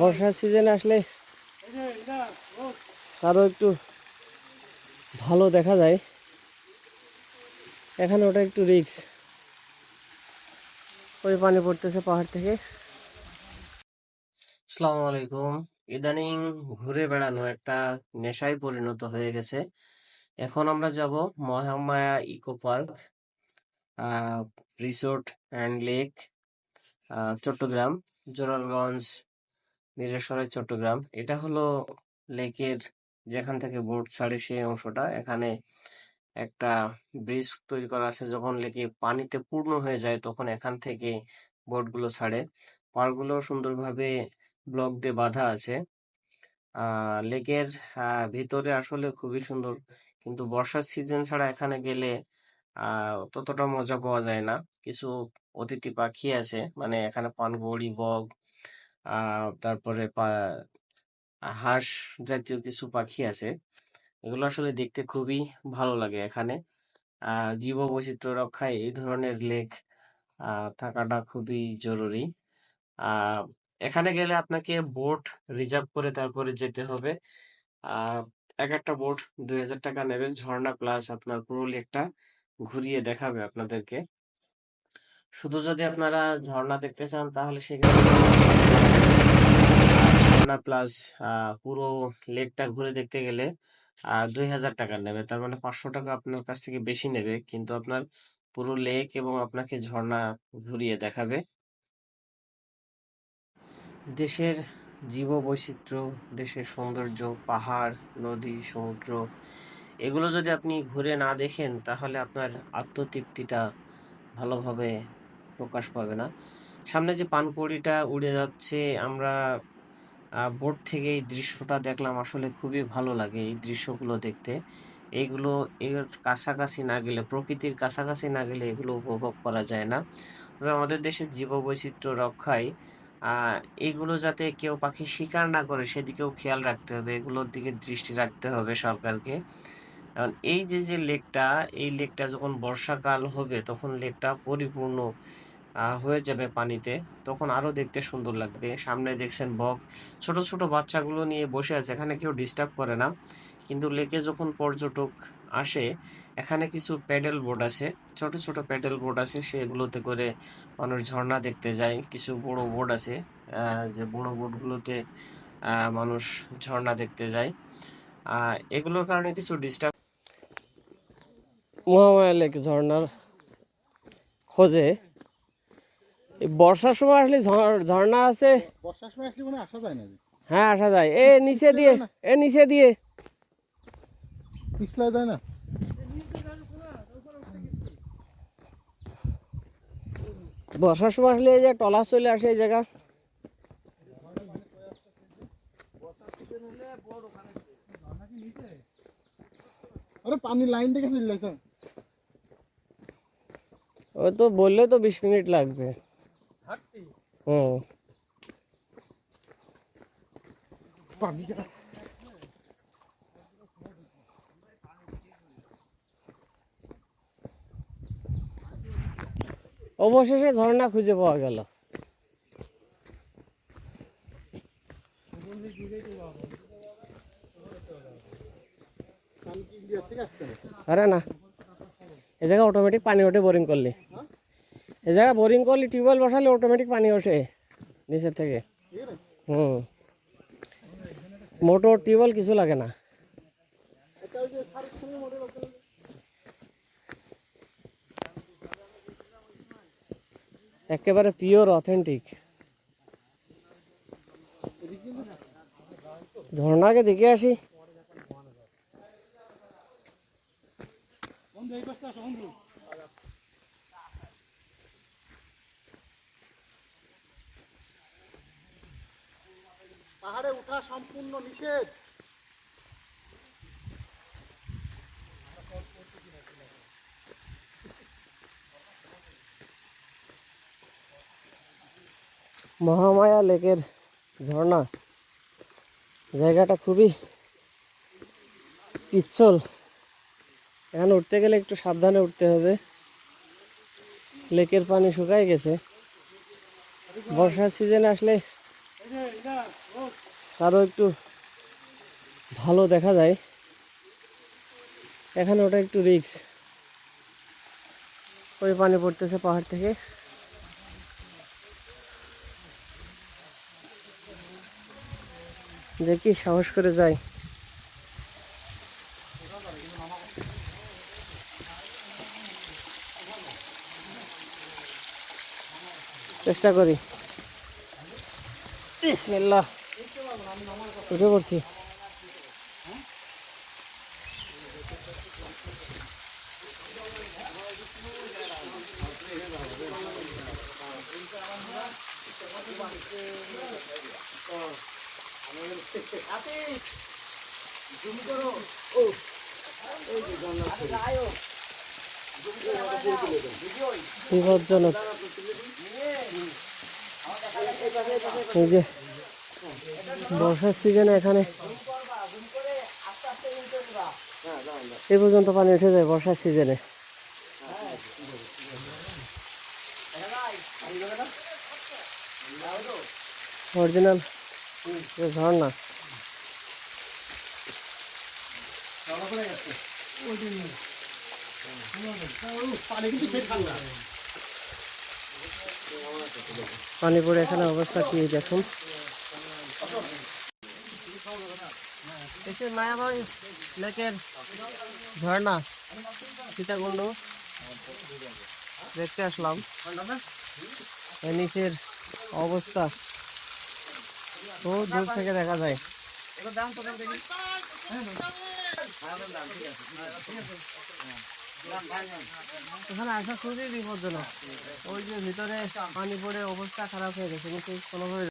বর্ষার সিজনে আসলে আরও একটু ভালো দেখা যায়। এখানে ওটা একটু রিক্স ওই পানি পড়তেছে পাহাড় থেকে। আসসালামু আলাইকুম। ইদানিং ঘুরে বেড়ানো একটা নেশায় পরিণত হয়ে গেছে। এখন আমরা যাব Mahamaya eco park resort and lake Chattogram, Zorarganj মিরেশ্বরের Chattogram. এটা হলো লেকের যেখান থেকে বোট ছাড়ে সেই অংশটা। এখানে একটা ব্রিজ তৈরি করা আছে। যখন লেকে পানিতে পূর্ণ হয়ে যায়, তখন এখান থেকে বোটগুলো ছাড়ে। পাড়গুলো সুন্দরভাবে ব্লক দিয়ে বাঁধা আছে। লেকের ভিতরে আসলে খুবই সুন্দর। কিন্তু বর্ষার সিজন ছাড়া এখানে গেলে ততটা মজা পাওয়া যায় না। কিছু অতিথি পাখি আছে। মানে এখানে পানকৌড়ি, বক তারপরে হাঁস জাতীয় কিছু পাখি আছে। এগুলো আসলে দেখতে খুবই ভালো লাগে এখানে। আহ জীববৈচিত্র্য রক্ষায় এই ধরনের লেক থাকাটা খুবই জরুরি। এখানে গেলে আপনাকে বোট রিজার্ভ করে তারপরে যেতে হবে। এক একটা বোট দুই হাজার টাকা নেবে ঝর্ণা প্লাস আপনার পুরো লেকটা ঘুরিয়ে দেখাবে আপনাদেরকে। শুধু যদি আপনারা ঝর্ণা দেখতে চান তাহলে সেখানে ঝর্ণা প্লাস পুরো লেকটা ঘুরে দেখতে গেলে দুই হাজার টাকা নেবে। তার মানে পাঁচশো টাকা আপনার কাছ থেকে বেশি নেবে, কিন্তু আপনার পুরো লেক এবং আপনাকে ঝর্ণা ঘুরিয়ে দেখাবে। দেশের জীববৈচিত্র্য, দেশের সৌন্দর্য, পাহাড়, নদী, সমুদ্র, এগুলো যদি আপনি ঘুরে না দেখেন, তাহলে আপনার আত্মতৃপ্তিটা ভালোভাবে প্রকাশ পাবে না। সামনে যে পানকৌড়িটা উড়ে যাচ্ছে, আমরা বোট থেকে এই দৃশ্যটা দেখলাম, আসলে খুবই ভালো লাগে এই দৃশ্যগুলো দেখতে। এইগুলো এর কাছাকাছি না গেলে, প্রকৃতির কাছাকাছি না গেলে এগুলো উপভোগ করা যায় না। তবে আমাদের দেশের জীববৈচিত্র্য রক্ষায় এগুলো যাতে কেউ পাখি শিকার না করে, সেদিকেও খেয়াল রাখতে হবে। এগুলোর দিকে দৃষ্টি রাখতে হবে সরকারকে। কারণ এই যে যে লেকটা, এই লেকটা যখন বর্ষাকাল হবে, তখন লেকটা পরিপূর্ণ হয়ে যাবে পানিতে তখন আরও দেখতে সুন্দর লাগবে। সামনে দেখছেন বক। ছোট ছোট বাচ্চাগুলো নিয়ে বসে আছে এখানে কেউ ডিস্টার্ব করে না। কিন্তু লেকে যখন পর্যটক আসে এখানে কিছু প্যাডেল বোট আছে। ছোট ছোট প্যাডেল বোর্ড আছে সেগুলোতে করে মানুষ ঝর্ণা দেখতে যায়। কিছু বড় বোট আছে যে বড় আহ, মানুষ ঝর্ণা দেখতে যায়। এগুলোর কারণে কিছু ডিস্টার্ব মহামায়া লেক ঝর্ণার খোঁজে বর্ষার সময় আসলে ঝর- ঝর্ণা আছে। বর্ষার সময় আসলে আসা যায় না হ্যাঁ আসা যায়। এ নিচে দিয়ে এ নিচে দিয়ে। যায় না? বর্ষার সময় আসলে এই যে টলার চলে আসে এই জায়গা। আরে পানি লাইন থেকে তো। ও তো বললে তো বিশ মিনিট লাগবে। হুম অবশেষে ঝর্ণা খুঁজে পাওয়া গেল? আরে না এ জায়গা অটোমেটিক পানি ওঠে বোরিং করলে। এ জায়গা বোরিং করলে টিউবওয়েল বসালে অটোমেটিক পানি ওঠে নিচের থেকে। হুম। মোটর, টিউবওয়েল কিছু লাগে না? একেবারে পিওর অথেন্টিক ঝর্ণাকে দেখে আসি। পাহাড়ে ওঠা সম্পূর্ণ নিষেধ। মহামায়া লেকের ঝর্ণা। জায়গাটা খুবই পিচ্ছল। এখানে উঠতে গেলে একটু সাবধানে উঠতে হবে। লেকের পানি শুকায় গেছে। বর্ষার সিজনে আসলে আরও একটু ভালো দেখা যায়। এখানে ওটা একটু রিক্স ওই পানি পড়তেছে পাহাড় থেকে। দেখি, সাহস করে যাই। চেষ্টা করি। বিসমিল্লাহ। উঠে পড়ছি বিপজ্জনক এই যে বর্ষার সিজনে এখানে এই পর্যন্ত পানি উঠে যায় বর্ষার সিজনে অরিজিনাল ঝর্ণা পানি পড়ে এখানে অবস্থা কি দেখুন। এসে মায়াবাই লেকের ঝর্ণা সীতাকুণ্ড দেখতে আসলাম নিচের অবস্থা বহু দূর থেকে দেখা যায় এখানে আসা খুবই বিপজ্জনক। ওই যে ভিতরে পানি পড়ে অবস্থা খারাপ হয়ে গেছে, কিন্তু কোনোভাবে